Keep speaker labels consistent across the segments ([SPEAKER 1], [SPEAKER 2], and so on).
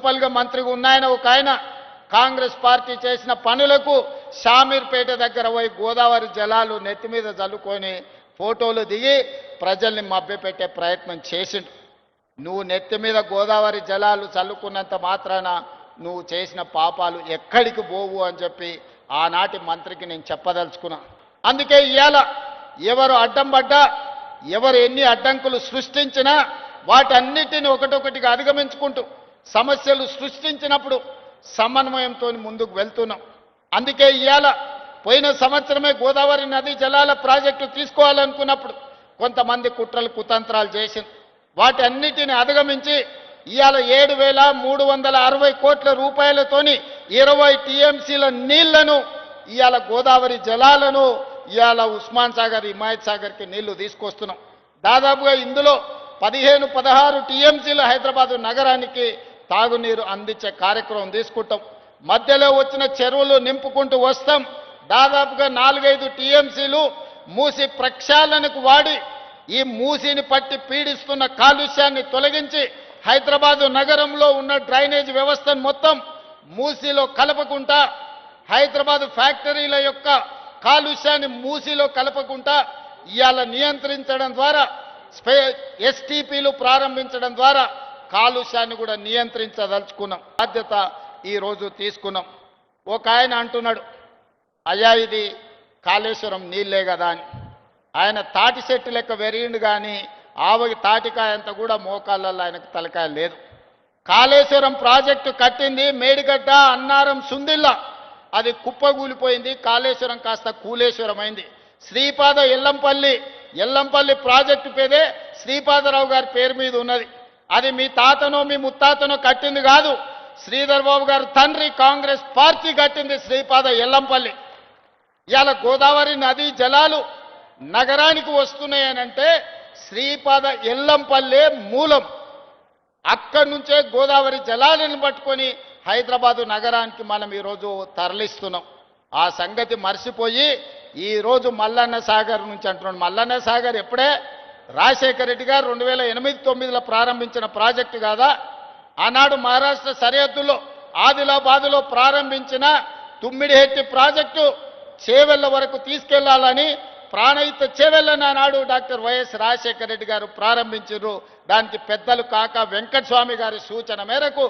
[SPEAKER 1] మున్సిపల్గా మంత్రిగా ఉన్నాయన ఒక ఆయన కాంగ్రెస్ పార్టీ చేసిన పనులకు షామీర్పేట దగ్గర పోయి గోదావరి జలాలు నెత్తి మీద చల్లుకొని ఫోటోలు దిగి ప్రజల్ని మభ్యపెట్టే ప్రయత్నం చేసిండు. నువ్వు నెత్తి మీద గోదావరి జలాలు చల్లుకున్నంత మాత్రాన నువ్వు చేసిన పాపాలు ఎక్కడికి పోవు అని చెప్పి ఆనాటి మంత్రికి నేను చెప్పదలుచుకున్నా. అందుకే ఇవాళ ఎవరు అడ్డం పడ్డా ఎవరు ఎన్ని అడ్డంకులు సృష్టించినా వాటన్నిటిని ఒకటొకటిగా అధిగమించుకుంటూ సమస్యలు సృష్టించినప్పుడు సమన్వయంతో ముందుకు వెళ్తున్నాం. అందుకే ఇవాళ పోయిన సంవత్సరమే గోదావరి నదీ జలాల ప్రాజెక్టు తీసుకోవాలనుకున్నప్పుడు కొంతమంది కుట్రలు కుతంత్రాలు చేసింది వాటి అన్నిటిని అధిగమించి ఇవాళ ఏడు వేల మూడు వందల అరవై కోట్ల రూపాయలతోని ఇరవై టీఎంసీల నీళ్ళను ఇవాళ గోదావరి జలాలను ఇవాళ ఉస్మాన్ సాగర్ హిమాయత్ సాగర్కి నీళ్ళు తీసుకొస్తున్నాం. దాదాపుగా ఇందులో పదిహేను పదహారు టీఎంసీలు హైదరాబాదు నగరానికి తాగునీరు అందించే కార్యక్రమం తీసుకుంటాం. మధ్యలో వచ్చిన చెరువులు నింపుకుంటూ వస్తాం. దాదాపుగా నాలుగైదు టీఎంసీలు మూసి ప్రక్షాళనకు వాడి ఈ మూసిని పట్టి పీడిస్తున్న కాలుష్యాన్ని తొలగించి హైదరాబాదు నగరంలో ఉన్న డ్రైనేజ్ వ్యవస్థను మొత్తం మూసిలో కలపకుండా హైదరాబాదు ఫ్యాక్టరీల యొక్క కాలుష్యాన్ని మూసిలో కలపకుండా ఇవాళ నియంత్రించడం ద్వారా స్పే ఎస్టీపీలు ప్రారంభించడం ద్వారా కాలుష్యాన్ని కూడా నియంత్రించదలుచుకున్నాం. బాధ్యత ఈరోజు తీసుకున్నాం. ఒక ఆయన అంటున్నాడు అయ్యా ఇది కాళేశ్వరం నీళ్ళే కదా అని. ఆయన తాటి చెట్టు లెక్క వెరిగిండు కానీ ఆవకి తాటికాయ అంత కూడా మోకాళ్ళల్లో ఆయనకు తలకాయ లేదు. కాళేశ్వరం ప్రాజెక్టు కట్టింది మేడిగడ్డ అన్నారం సుందిల్లా. అది కుప్పగూలిపోయింది కాళేశ్వరం కాస్త కూలేశ్వరం అయింది శ్రీపాద ఎల్లంపల్లి ఎల్లంపల్లి ప్రాజెక్టు పేదే శ్రీపాదరావు గారి పేరు మీద ఉన్నది. అది మీ తాతనో మీ ముత్తాతనో కట్టింది కాదు. శ్రీధర్ బాబు గారు తండ్రి కాంగ్రెస్ పార్టీ కట్టింది శ్రీపాద ఎల్లంపల్లి. ఇవాళ గోదావరి నదీ జలాలు నగరానికి వస్తున్నాయనంటే శ్రీపాద ఎల్లంపల్లే మూలం. అక్కడి నుంచే గోదావరి జలాలను పట్టుకొని హైదరాబాదు నగరానికి మనం ఈరోజు తరలిస్తున్నాం. ఆ సంగతి మర్చిపోయి ఈరోజు మల్లన్న సాగర్ నుంచి అంటున్నాడు. మల్లన్న సాగర్ ఎప్పుడే? రాజశేఖర రెడ్డి గారు రెండు వేల ఎనిమిది తొమ్మిదిలో ప్రారంభించిన ప్రాజెక్టు కాదా? ఆనాడు మహారాష్ట్ర సరిహద్దులో ఆదిలాబాదులో ప్రారంభించిన తుమ్మిడిహెట్టి ప్రాజెక్టు చేవెళ్ళ వరకు తీసుకెళ్ళాలని ప్రాణయుత చేవెళ్ళని ఆనాడు డాక్టర్ వైఎస్ రాజశేఖర రెడ్డి గారు ప్రారంభించారు. దానికి పెద్దలు కాక వెంకటస్వామి గారి సూచన మేరకు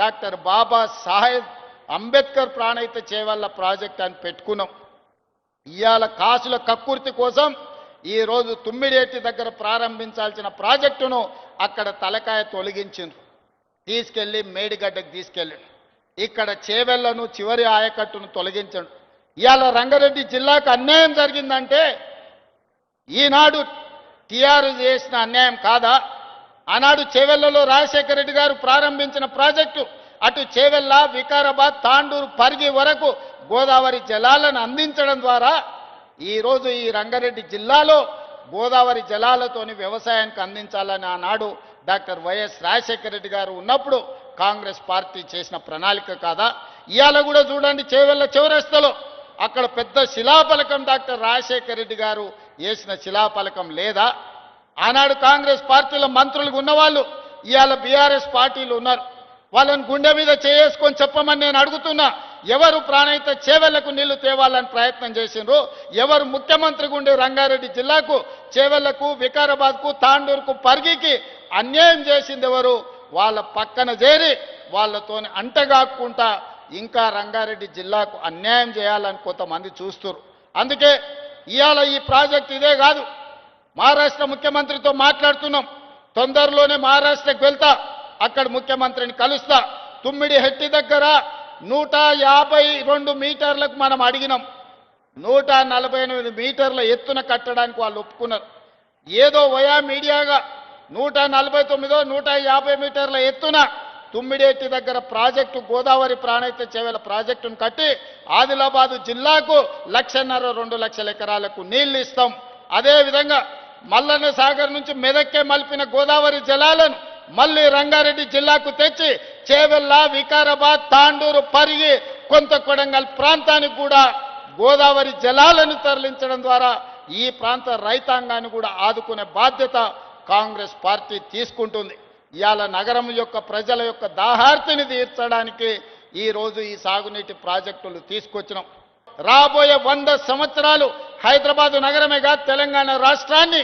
[SPEAKER 1] డాక్టర్ బాబా సాహెబ్ అంబేద్కర్ ప్రాణయుత చేవెళ్ళ ప్రాజెక్ట్ అని పెట్టుకున్నాం. ఇవాళ కాసుల కక్కుర్తి కోసం ఈ రోజు తుమ్మిడేటి దగ్గర ప్రారంభించాల్సిన ప్రాజెక్టును అక్కడ తలకాయ తొలగించిండ్రు. తీసుకెళ్ళి మేడిగడ్డకు తీసుకెళ్ళి ఇక్కడ చేవెళ్ళను చివరి ఆయకట్టును తొలగించండు ఇవాళ రంగారెడ్డి జిల్లాకు అన్యాయం జరిగిందంటే ఈనాడు టీఆర్ చేసిన అన్యాయం కాదా? ఆనాడు చేవెళ్ళలో రాజశేఖర రెడ్డి గారు ప్రారంభించిన ప్రాజెక్టు అటు చేవెళ్ళ వికారాబాద్ తాండూరు పరిగి వరకు గోదావరి జలాలను అందించడం ద్వారా ఈరోజు ఈ రంగారెడ్డి జిల్లాలో గోదావరి జలాలతోని వ్యవసాయానికి అందించాలని ఆనాడు డాక్టర్ వైఎస్ రాజశేఖర రెడ్డి గారు ఉన్నప్పుడు కాంగ్రెస్ పార్టీ చేసిన ప్రణాళిక కాదా? ఇవాళ కూడా చూడండి చేవెళ్ళ చివరస్తలో. అక్కడ పెద్ద శిలాఫలకం డాక్టర్ రాజశేఖర రెడ్డి గారు వేసిన శిలాఫలకం లేదా? ఆనాడు కాంగ్రెస్ పార్టీలో మంత్రులు ఉన్నవాళ్ళు ఇవాళ బీఆర్ఎస్ పార్టీలు ఉన్నారు. వాళ్ళని గుండె మీద చేసుకొని చెప్పమని నేను అడుగుతున్నా. ఎవరు ప్రాణహిత చేవెళ్ళకు నీళ్ళు తేవాలని ప్రయత్నం చేసిండ్రు? ఎవరు ముఖ్యమంత్రి గుండి రంగారెడ్డి జిల్లాకు చేవెళ్ళకు వికారాబాద్కు తాండూరుకు పరిగికి అన్యాయం చేసింది ఎవరు? వాళ్ళ పక్కన చేరి వాళ్ళతోని అంటగాక్కుంటా ఇంకా రంగారెడ్డి జిల్లాకు అన్యాయం చేయాలని కొంతమంది చూస్తురు అందుకే ఇవాళ ఈ ప్రాజెక్ట్ ఇదే కాదు. మహారాష్ట్ర ముఖ్యమంత్రితో మాట్లాడుతున్నాం. తొందరలోనే మహారాష్ట్రకు వెళ్తా. అక్కడ ముఖ్యమంత్రిని కలుస్తా. తుమ్మిడి హెట్టి దగ్గర నూట యాభై రెండు మీటర్లకు మనం అడిగినాం. నూట నలభై ఎనిమిది మీటర్ల ఎత్తున కట్టడానికి వాళ్ళు ఒప్పుకున్నారు. ఏదో వయా మీడియాగా నూట నలభై తొమ్మిదో నూట యాభై మీటర్ల ఎత్తున తుమ్మిడేటి దగ్గర ప్రాజెక్టు గోదావరి ప్రాణైత చేవల ప్రాజెక్టును కట్టి ఆదిలాబాదు జిల్లాకు లక్షన్నర రెండు లక్షల ఎకరాలకు నీళ్ళు ఇస్తాం. అదేవిధంగా మల్లన్న సాగర్ నుంచి మెదక్కే మలిపిన గోదావరి జలాలను మళ్ళీ రంగారెడ్డి జిల్లాకు తెచ్చి చేవెళ్ళ వికారాబాద్ తాండూరు పరిగి కొంత కొడంగల్ ప్రాంతానికి కూడా గోదావరి జలాలను తరలించడం ద్వారా ఈ ప్రాంత రైతాంగాన్ని కూడా ఆదుకునే బాధ్యత కాంగ్రెస్ పార్టీ తీసుకుంటుంది. ఇవాళ నగరం యొక్క ప్రజల యొక్క దాహార్తిని తీర్చడానికి ఈ రోజు ఈ సాగునీటి ప్రాజెక్టులు తీసుకొచ్చినాం. రాబోయే వంద సంవత్సరాలు హైదరాబాదు నగరమేగా తెలంగాణ రాష్ట్రాన్ని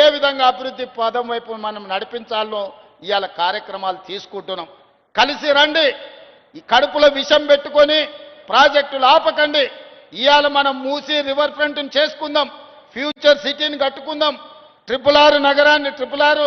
[SPEAKER 1] ఏ విధంగా అభివృద్ధి పదం వైపు మనం నడిపించాలో ఇవాళ కార్యక్రమాలు తీసుకుంటున్నాం. కలిసి రండి. ఈ కడుపులో విషం పెట్టుకొని ప్రాజెక్టులు ఆపకండి. ఇవాళ మనం మూసి రివర్ ఫ్రంట్ని చేసుకుందాం. ఫ్యూచర్ సిటీని కట్టుకుందాం. ట్రిపుల్ ఆర్ నగరాన్ని ట్రిపుల్ ఆర్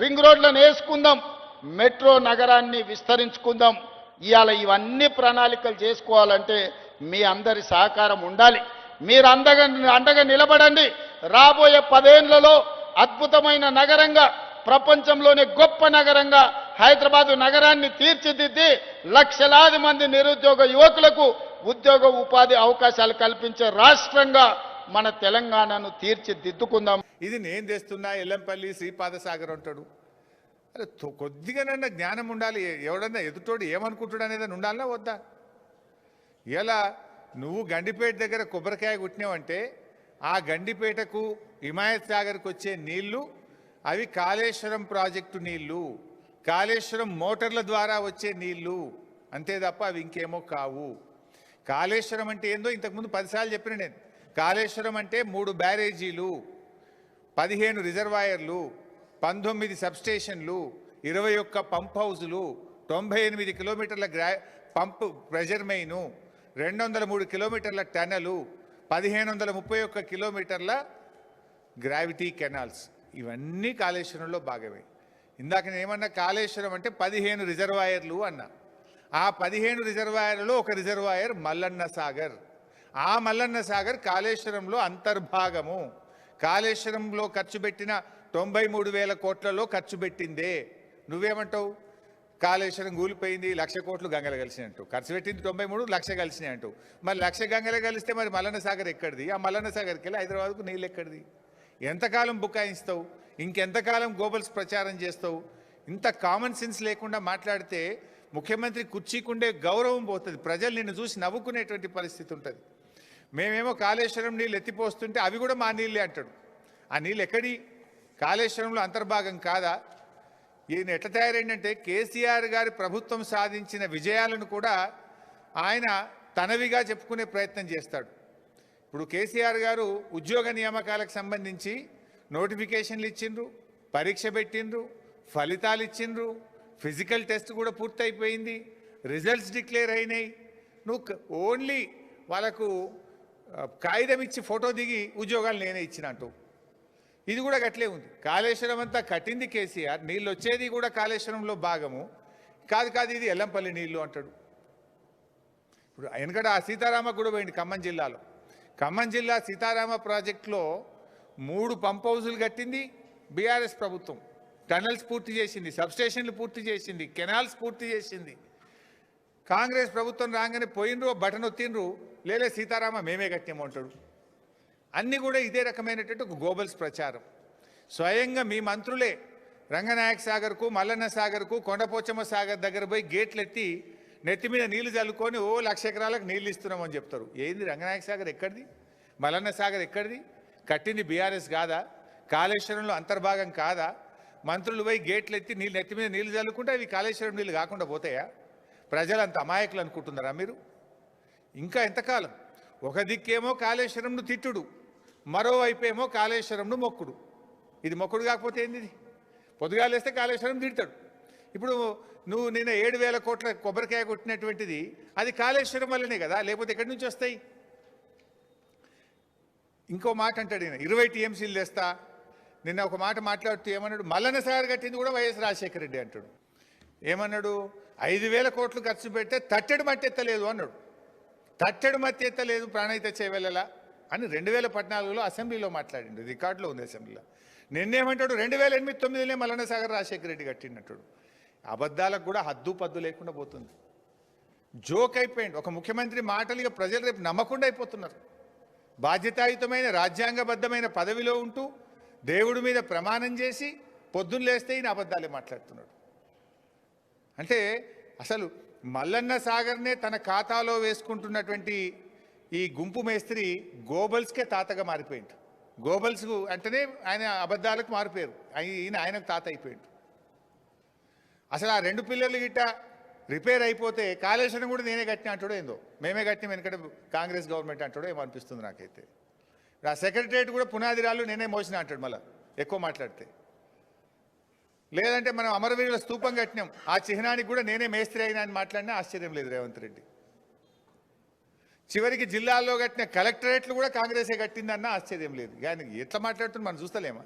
[SPEAKER 1] రింగ్ రోడ్లను వేసుకుందాం. మెట్రో నగరాన్ని విస్తరించుకుందాం. ఇవాళ ఇవన్నీ ప్రణాళికలు చేసుకోవాలంటే మీ అందరి సహకారం ఉండాలి. మీరు అందగా అండగా నిలబడండి. రాబోయే పదేళ్ళలో అద్భుతమైన నగరంగా ప్రపంచంలోనే గొప్ప నగరంగా హైదరాబాదు నగరాన్ని తీర్చిదిద్ది లక్షలాది మంది నిరుద్యోగ యువకులకు ఉద్యోగ ఉపాధి అవకాశాలు కల్పించే రాష్ట్రంగా మన తెలంగాణను తీర్చిదిద్దుకుందాం.
[SPEAKER 2] ఇది నేను తెస్తున్నా ఎల్లంపల్లి శ్రీపాదసాగర్ అంటాడు. అరే తొ- కొద్దిగానన్నా జ్ఞానం ఉండాలి. ఎవడన్నా ఎదుటోడు ఏమనుకుంటాడు అనేది ఉండాలన్నా వద్దా? ఇలా నువ్వు గండిపేట దగ్గర కొబ్బరికాయ కుట్టినావంటే ఆ గండిపేటకు హిమాయత్ సాగర్కి వచ్చే నీళ్ళు అవి కాళేశ్వరం ప్రాజెక్టు నీళ్ళు కాళేశ్వరం మోటార్ల ద్వారా వచ్చే నీళ్ళు అంతే తప్ప అవి ఇంకేమో కావు. కాళేశ్వరం అంటే ఏందో ఇంతకుముందు పదిసార్లు చెప్పిన నేను. కాళేశ్వరం అంటే మూడు బ్యారేజీలు పదిహేను రిజర్వాయర్లు పంతొమ్మిది సబ్స్టేషన్లు ఇరవై ఒక్క పంప్ హౌజులు తొంభై ఎనిమిది కిలోమీటర్ల గ్రా పంప్ ప్రెజర్ మెయిను రెండు వందల మూడు కిలోమీటర్ల టనలు పదిహేను వందల ముప్పై ఒక్క కిలోమీటర్ల గ్రావిటీ కెనాల్స్. ఇవన్నీ కాళేశ్వరంలో భాగమే. ఇందాక నేనేమన్నా కాళేశ్వరం అంటే పదిహేను రిజర్వాయర్లు అన్నా. ఆ పదిహేను రిజర్వాయర్లలో ఒక రిజర్వాయర్ మల్లన్న సాగర్. ఆ మల్లన్న సాగర్ కాళేశ్వరంలో అంతర్భాగము. కాళేశ్వరంలో ఖర్చు పెట్టిన తొంభై మూడు వేల కోట్లలో ఖర్చు పెట్టిందే. నువ్వేమంటావు? కాళేశ్వరం కూలిపోయింది లక్ష కోట్లు గంగలు కలిసినట్టు. అంటూ ఖర్చు పెట్టింది తొంభై మూడు లక్ష కలిసినాయి అంటూ మరి లక్ష గంగలు కలిస్తే మరి మల్లన్న సాగర్ ఎక్కడిది? ఆ మల్లన్న సాగర్కి వెళ్ళి హైదరాబాద్కు నీళ్ళు ఎక్కడిది? ఎంతకాలం బుకాయిస్తావు ఇంకెంతకాలం గోబల్స్ ప్రచారం చేస్తావు? ఇంత కామన్ సెన్స్ లేకుండా మాట్లాడితే ముఖ్యమంత్రి కుర్చీకుండే గౌరవం పోతుంది. ప్రజలు నిన్ను చూసి నవ్వుకునేటువంటి పరిస్థితి ఉంటుంది. మేమేమో కాళేశ్వరం నీళ్ళు ఎత్తిపోస్తుంటే అవి కూడా మా నీళ్ళే అంటాడు. ఆ నీళ్ళు ఎక్కడి కాళేశ్వరంలో అంతర్భాగం కాదా? ఈయన ఎట్లా తయారైందంటే కేసీఆర్ గారి ప్రభుత్వం సాధించిన విజయాలను కూడా ఆయన తనవిగా చెప్పుకునే ప్రయత్నం చేస్తాడు. ఇప్పుడు కేసీఆర్ గారు ఉద్యోగ నియామకాలకు సంబంధించి నోటిఫికేషన్లు ఇచ్చిండ్రు పరీక్ష పెట్టిండ్రు ఫలితాలు ఇచ్చిండ్రు ఫిజికల్ టెస్ట్ కూడా పూర్తయిపోయింది రిజల్ట్స్ డిక్లేర్ అయినాయి. నువ్వు ఓన్లీ వాళ్ళకు కాగితం ఇచ్చి ఫోటో దిగి ఉద్యోగాలు నేనే ఇచ్చినట్టు. ఇది కూడా గట్లే ఉంది. కాళేశ్వరం అంతా కట్టింది కేసీఆర్. నీళ్ళు వచ్చేది కూడా కాళేశ్వరంలో భాగము. కాదు కాదు ఇది ఎల్లంపల్లి నీళ్ళు అంటాడు. ఇప్పుడు వెనకట ఆ సీతారామ కూడా పోయింది ఖమ్మం జిల్లాలో. ఖమ్మం జిల్లా సీతారామ ప్రాజెక్టులో మూడు పంప్ హౌజులు కట్టింది బీఆర్ఎస్ ప్రభుత్వం. టనల్స్ పూర్తి చేసింది సబ్స్టేషన్లు పూర్తి చేసింది కెనాల్స్ పూర్తి చేసింది. కాంగ్రెస్ ప్రభుత్వం రాగానే పోయినరు బటన్ ఒత్తిండ్రు లేలే సీతారామ మేమే కట్టామంటాడు అన్నీ కూడా ఇదే రకమైనటువంటి ఒక గోబల్స్ ప్రచారం. స్వయంగా మీ మంత్రులే రంగనాయక సాగర్కు మల్లన్న సాగర్కు కొండపోచమ్మ సాగర్ దగ్గర పోయి గేట్లు ఎత్తి నెత్తి మీద నీళ్ళు చల్లుకొని ఓ లక్ష ఎకరాలకు నీళ్ళు ఇస్తున్నామని చెప్తారు. ఏంది రంగనాయక సాగర్ ఎక్కడిది? మలన్న సాగర్ ఎక్కడిది? కట్టింది బీఆర్ఎస్ కాదా? కాళేశ్వరంలో అంతర్భాగం కాదా? మంత్రులు పోయి గేట్లు ఎత్తి నీళ్ళు నెత్తి మీద నీళ్ళు చల్లుకుంటే అవి కాళేశ్వరం నీళ్ళు కాకుండా పోతాయా? ప్రజలు అంత అమాయకులు అనుకుంటున్నారా మీరు? ఇంకా ఎంతకాలం? ఒక దిక్కేమో కాళేశ్వరంను తిట్టుడు మరోవైపు ఏమో కాళేశ్వరంను మొక్కుడు. ఇది మొక్కుడు కాకపోతే ఏంది ఇది? పొద్దుగాలేస్తే కాళేశ్వరం తిడతాడు. ఇప్పుడు నువ్వు నిన్న ఏడు వేల కోట్ల కొబ్బరికాయ కొట్టినటువంటిది అది కాళేశ్వరం వల్లనే కదా లేకపోతే ఎక్కడి నుంచి వస్తాయి? ఇంకో మాట అంటాడు ఈయన ఇరవై టీఎంసీలు తెస్తా నిన్న ఒక మాట మాట్లాడుతూ ఏమన్నాడు మల్లన సాగర్ కట్టింది కూడా వైఎస్ రాజశేఖర రెడ్డి అంటాడు. ఏమన్నాడు ఐదు వేల కోట్లు ఖర్చు పెడితే తట్టెడు మట్టి ఎత్తలేదు అన్నాడు. తట్టెడు మట్టి ఎత్తలేదు ప్రాణహిత చేయవెళ్ళలా అని రెండు వేల పద్నాలుగులో అసెంబ్లీలో మాట్లాడిండు రికార్డులో ఉంది అసెంబ్లీలో. నిన్నేమంటాడు రెండు వేల ఎనిమిది తొమ్మిదిలో మల్లన సాగర్ రాజశేఖర రెడ్డి కట్టినట్టు అబద్ధాలకు కూడా హద్దు పద్దు లేకుండా పోతుంది. జోక్ అయిపోయింది. ఒక ముఖ్యమంత్రి మాటలు ఇక ప్రజలు రేపు నమ్మకుండా అయిపోతున్నారు. బాధ్యతాయుతమైన రాజ్యాంగబద్ధమైన పదవిలో ఉంటూ దేవుడి మీద ప్రమాణం చేసి పొద్దున్న లేస్తే ఈయన అబద్ధాలే మాట్లాడుతున్నాడు. అంటే అసలు మల్లన్న సాగర్నే తన ఖాతాలో వేసుకుంటున్నటువంటి ఈ గుంపు మేస్త్రి గోబల్స్కే తాతగా మారిపోయింది. గోబల్స్కు అంటేనే ఆయన అబద్ధాలకు మారిపోయారు. ఈయన ఆయనకు తాత అయిపోయింది అసలు ఆ రెండు పిల్లర్లు గిట్ట రిపేర్ అయిపోతే కాళేశ్వరం కూడా నేనే కట్టిన అంటాడో ఏందో? మేమే కట్టిన వెనకట కాంగ్రెస్ గవర్నమెంట్ అంటాడో ఏమో అనిపిస్తుంది నాకైతే. ఆ సెక్రటరియట్ కూడా పునాది రాళ్ళు నేనే మోసిన అంటాడు మళ్ళీ ఎక్కువ మాట్లాడితే. లేదంటే మనం అమరవీరుల స్తూపం కట్టినాం. ఆ చిహ్నానికి కూడా నేనే మేస్త్రి అయినా అని మాట్లాడినా ఆశ్చర్యం లేదు రేవంత్ రెడ్డి. చివరికి జిల్లాల్లో కట్టిన కలెక్టరేట్లు కూడా కాంగ్రెసే కట్టిందన్న ఆశ్చర్యం లేదు. కానీ ఎట్లా మాట్లాడుతుంది మనం చూస్తలేమా?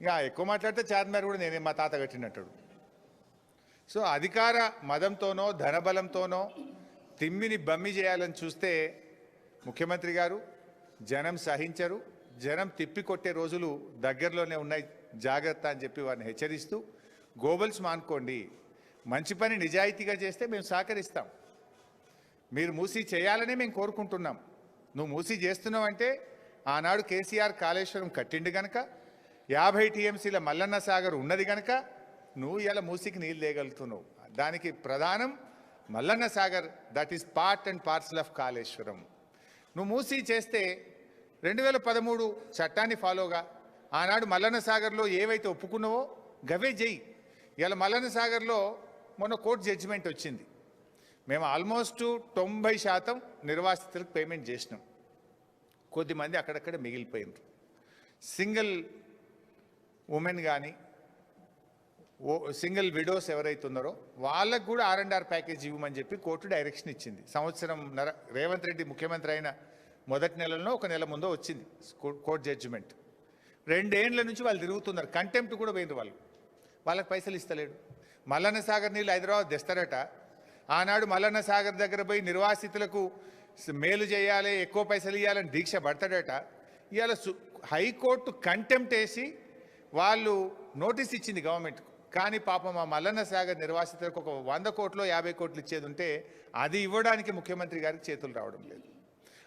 [SPEAKER 2] ఇక ఎక్కువ మాట్లాడితే చార్మినార్ కూడా నేనే మా తాత కట్టినట్టాడు సో అధికార మదంతోనో ధనబలంతోనో తిమ్మిని బమ్మి చేయాలని చూస్తే ముఖ్యమంత్రి గారు జనం సహించరు జనం తిప్పికొట్టే రోజులు దగ్గరలోనే ఉన్నాయి జాగ్రత్త అని చెప్పి వారిని హెచ్చరిస్తూ గోబల్స్ మానుకోండి మంచి పని నిజాయితీగా చేస్తే మేము సహకరిస్తాం. మీరు మూసి చేయాలనే మేము కోరుకుంటున్నాం. నువ్వు మూసి చేస్తున్నావంటే ఆనాడు కేసీఆర్ కాళేశ్వరం కట్టిండు గనక యాభై టీఎంసీల మల్లన్న సాగర్ ఉన్నది కనుక నువ్వు ఇలా మూసికి నీళ్ళు లేగలుగుతున్నావు దానికి ప్రధానం Mallanna Sagar that is part and parcel of Kaleshwaram. నువ్వు మూసి చేస్తే రెండు వేల పదమూడు చట్టాన్ని ఫాలోగా ఆనాడు మల్లన్న సాగర్లో ఏవైతే ఒప్పుకున్నావో గవే జై. ఇలా మల్లన్న సాగర్లో మొన్న కోర్టు జడ్జిమెంట్ వచ్చింది. మేము ఆల్మోస్ట్ తొంభై శాతం నిర్వాసితులకు పేమెంట్ చేసినాం. కొద్దిమంది అక్కడక్కడ మిగిలిపోయినారు. సింగిల్ ఉమెన్ కానీ ఓ సింగిల్ విడోస్ ఎవరైతే ఉన్నారో వాళ్ళకు కూడా ఆర్ అండ్ ఆర్ ప్యాకేజ్ ఇవ్వమని చెప్పి కోర్టు డైరెక్షన్ ఇచ్చింది. సంవత్సరం నర రేవంత్ రెడ్డి ముఖ్యమంత్రి అయిన మొదటి నెలలో ఒక నెల ముందో వచ్చింది కో- కోర్టు జడ్జిమెంట్. రెండేండ్ల నుంచి వాళ్ళు తిరుగుతున్నారు. కంటెంప్ట్ కూడా పోయింది వాళ్ళు. వాళ్ళకి పైసలు ఇస్తలేడు. మల్లన్న సాగర్ నీళ్ళు హైదరాబాద్ తెస్తారట. ఆనాడు మల్లన్న సాగర్ దగ్గర పోయి నిర్వాసితులకు మేలు చేయాలి ఎక్కువ పైసలు ఇవ్వాలని దీక్ష పడతాడట. ఇవాళ సు- హైకోర్టు కంటెంప్ట్ వేసి వాళ్ళు నోటీస్ ఇచ్చింది గవర్నమెంట్ కానీ పాపం ఆ మల్లన్న సాగర్ నిర్వాసితులకు ఒక వంద కోట్లు యాభై కోట్లు ఇచ్చేది ఉంటే అది ఇవ్వడానికి ముఖ్యమంత్రి గారికి చేతులు రావడం లేదు.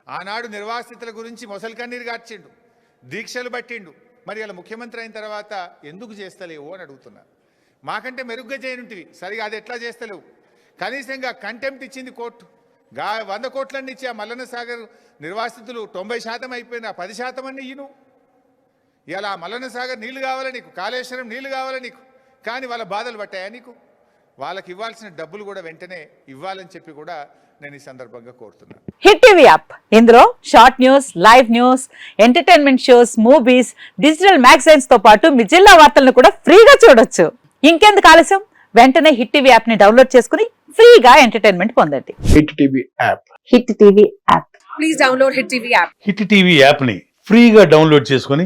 [SPEAKER 2] ఆనాడు నిర్వాసితుల గురించి మొసలి కన్నీరు గార్చిండు దీక్షలు పట్టిండు. మరి అలా ముఖ్యమంత్రి అయిన తర్వాత ఎందుకు చేస్తలేవు అని అడుగుతున్నా. మాకంటే మెరుగ్గా చేయనుంటివి. సరిగా అది ఎట్లా చేస్తలేవు? కనీసంగా కంటెంప్ట్ ఇచ్చింది కోర్టు. గా వంద కోట్లన్నీ ఇచ్చి ఆ మల్లన్న సాగర్ నిర్వాసితులు తొంభై శాతం అయిపోయింది పది శాతం అన్నీ ఇయ్యను. ఇలా మల్లన్న సాగర్ నీళ్ళు కావాలి నీకు? కాళేశ్వరం నీళ్ళు కావాలి నీకు? కానీ వాళ్ళ బాధలు పట్టాయా నీకు? వాళ్ళకి ఇవ్వాల్సిన డబ్బులు కూడా వెంటనే ఇవ్వాలని చెప్పి కూడా నేను ఈ సందర్భంగా కోరుతున్నాను
[SPEAKER 3] హిట్ టీవీ యాప్. ఇందులో short news live news entertainment shows movies digital మ్యాగజైన్స్తో పాటు మీ జిల్లా వార్తలను కూడా ఫ్రీగా చూడొచ్చు. ఇంకెందుకు ఆలస్యం? వెంటనే హిట్ టీవీ యాప్ని డౌన్లోడ్ చేసుకుని ఫ్రీగా ఎంటర్టైన్మెంట్ పొందండి.
[SPEAKER 4] Hit TV app.
[SPEAKER 3] Hit TV app.
[SPEAKER 5] Please download Hit TV app.
[SPEAKER 6] Hit TV యాప్ని ఫ్రీగా డౌన్లోడ్ చేసుకొని